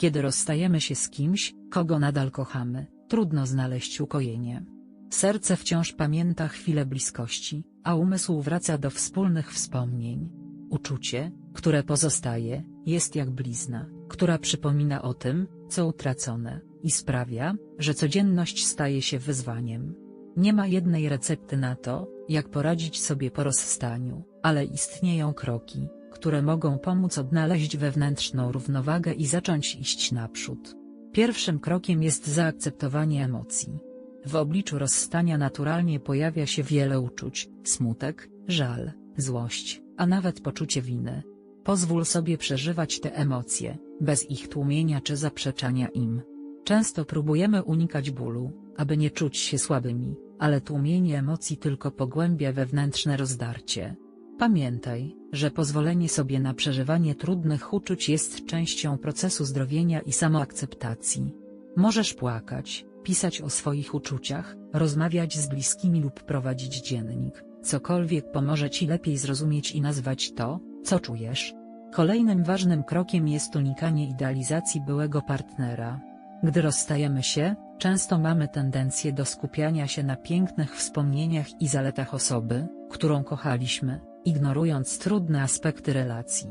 Kiedy rozstajemy się z kimś, kogo nadal kochamy, trudno znaleźć ukojenie. Serce wciąż pamięta chwilę bliskości, a umysł wraca do wspólnych wspomnień. Uczucie, które pozostaje, jest jak blizna, która przypomina o tym, co utracone, i sprawia, że codzienność staje się wyzwaniem. Nie ma jednej recepty na to, jak poradzić sobie po rozstaniu, ale istnieją kroki, które mogą pomóc odnaleźć wewnętrzną równowagę i zacząć iść naprzód. Pierwszym krokiem jest zaakceptowanie emocji. W obliczu rozstania naturalnie pojawia się wiele uczuć, smutek, żal, złość, a nawet poczucie winy. Pozwól sobie przeżywać te emocje, bez ich tłumienia czy zaprzeczania im. Często próbujemy unikać bólu, aby nie czuć się słabymi, ale tłumienie emocji tylko pogłębia wewnętrzne rozdarcie. Pamiętaj, że pozwolenie sobie na przeżywanie trudnych uczuć jest częścią procesu zdrowienia i samoakceptacji. Możesz płakać, pisać o swoich uczuciach, rozmawiać z bliskimi lub prowadzić dziennik, cokolwiek pomoże ci lepiej zrozumieć i nazwać to, co czujesz. Kolejnym ważnym krokiem jest unikanie idealizacji byłego partnera. Gdy rozstajemy się, często mamy tendencję do skupiania się na pięknych wspomnieniach i zaletach osoby, którą kochaliśmy, ignorując trudne aspekty relacji.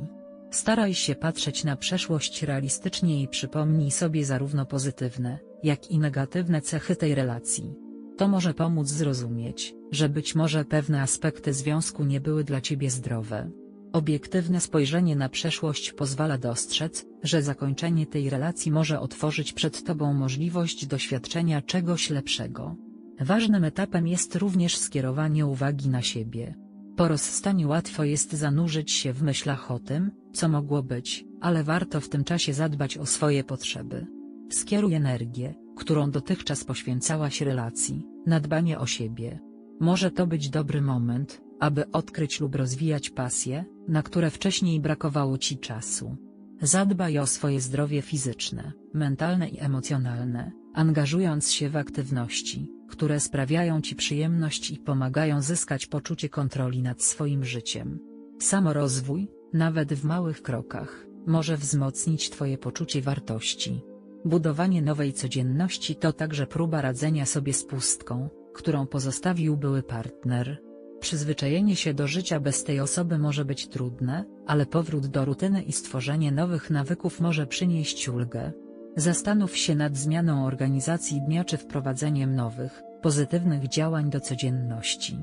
Staraj się patrzeć na przeszłość realistycznie i przypomnij sobie zarówno pozytywne, jak i negatywne cechy tej relacji. To może pomóc zrozumieć, że być może pewne aspekty związku nie były dla ciebie zdrowe. Obiektywne spojrzenie na przeszłość pozwala dostrzec, że zakończenie tej relacji może otworzyć przed tobą możliwość doświadczenia czegoś lepszego. Ważnym etapem jest również skierowanie uwagi na siebie. Po rozstaniu łatwo jest zanurzyć się w myślach o tym, co mogło być, ale warto w tym czasie zadbać o swoje potrzeby. Skieruj energię, którą dotychczas poświęcałaś relacji, na dbanie o siebie. Może to być dobry moment, aby odkryć lub rozwijać pasje, na które wcześniej brakowało ci czasu. Zadbaj o swoje zdrowie fizyczne, mentalne i emocjonalne, angażując się w aktywności, które sprawiają ci przyjemność i pomagają zyskać poczucie kontroli nad swoim życiem. Samorozwój, nawet w małych krokach, może wzmocnić twoje poczucie wartości. Budowanie nowej codzienności to także próba radzenia sobie z pustką, którą pozostawił były partner. Przyzwyczajenie się do życia bez tej osoby może być trudne, ale powrót do rutyny i stworzenie nowych nawyków może przynieść ulgę. Zastanów się nad zmianą organizacji dnia czy wprowadzeniem nowych, pozytywnych działań do codzienności.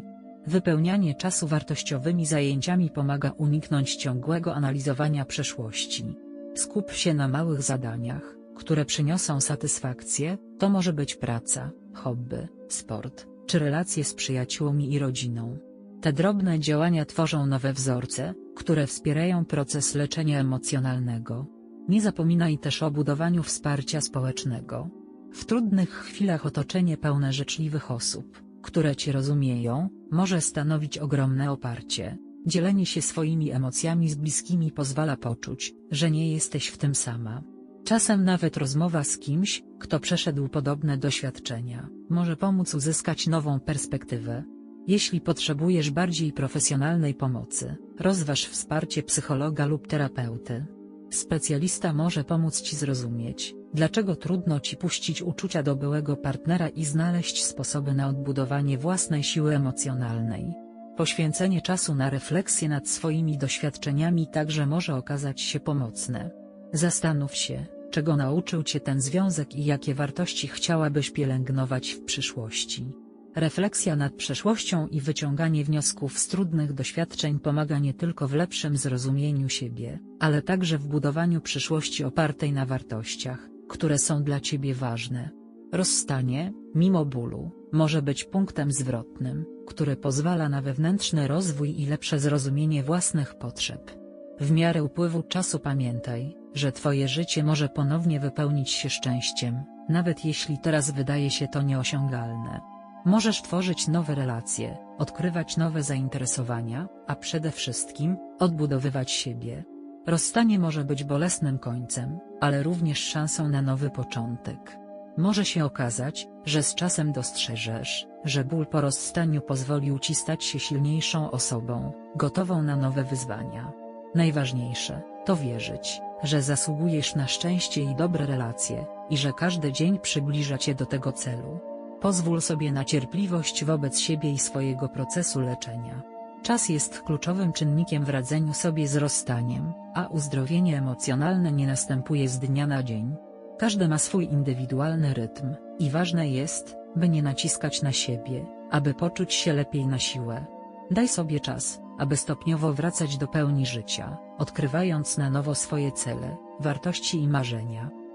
Wypełnianie czasu wartościowymi zajęciami pomaga uniknąć ciągłego analizowania przeszłości. Skup się na małych zadaniach, które przyniosą satysfakcję, to może być praca, hobby, sport, czy relacje z przyjaciółmi i rodziną. Te drobne działania tworzą nowe wzorce, które wspierają proces leczenia emocjonalnego. Nie zapominaj też o budowaniu wsparcia społecznego. W trudnych chwilach otoczenie pełne życzliwych osób, które Cię rozumieją, może stanowić ogromne oparcie. Dzielenie się swoimi emocjami z bliskimi pozwala poczuć, że nie jesteś w tym sama. Czasem nawet rozmowa z kimś, kto przeszedł podobne doświadczenia, może pomóc uzyskać nową perspektywę. Jeśli potrzebujesz bardziej profesjonalnej pomocy, rozważ wsparcie psychologa lub terapeuty. Specjalista może pomóc Ci zrozumieć, dlaczego trudno Ci puścić uczucia do byłego partnera i znaleźć sposoby na odbudowanie własnej siły emocjonalnej. Poświęcenie czasu na refleksję nad swoimi doświadczeniami także może okazać się pomocne. Zastanów się, czego nauczył Cię ten związek i jakie wartości chciałabyś pielęgnować w przyszłości. Refleksja nad przeszłością i wyciąganie wniosków z trudnych doświadczeń pomaga nie tylko w lepszym zrozumieniu siebie, ale także w budowaniu przyszłości opartej na wartościach, które są dla Ciebie ważne. Rozstanie, mimo bólu, może być punktem zwrotnym, który pozwala na wewnętrzny rozwój i lepsze zrozumienie własnych potrzeb. W miarę upływu czasu pamiętaj, że Twoje życie może ponownie wypełnić się szczęściem, nawet jeśli teraz wydaje się to nieosiągalne. Możesz tworzyć nowe relacje, odkrywać nowe zainteresowania, a przede wszystkim, odbudowywać siebie. Rozstanie może być bolesnym końcem, ale również szansą na nowy początek. Może się okazać, że z czasem dostrzeżesz, że ból po rozstaniu pozwolił ci stać się silniejszą osobą, gotową na nowe wyzwania. Najważniejsze, to wierzyć, że zasługujesz na szczęście i dobre relacje, i że każdy dzień przybliża cię do tego celu. Pozwól sobie na cierpliwość wobec siebie i swojego procesu leczenia. Czas jest kluczowym czynnikiem w radzeniu sobie z rozstaniem, a uzdrowienie emocjonalne nie następuje z dnia na dzień. Każdy ma swój indywidualny rytm, i ważne jest, by nie naciskać na siebie, aby poczuć się lepiej na siłę. Daj sobie czas, aby stopniowo wracać do pełni życia, odkrywając na nowo swoje cele, wartości i marzenia.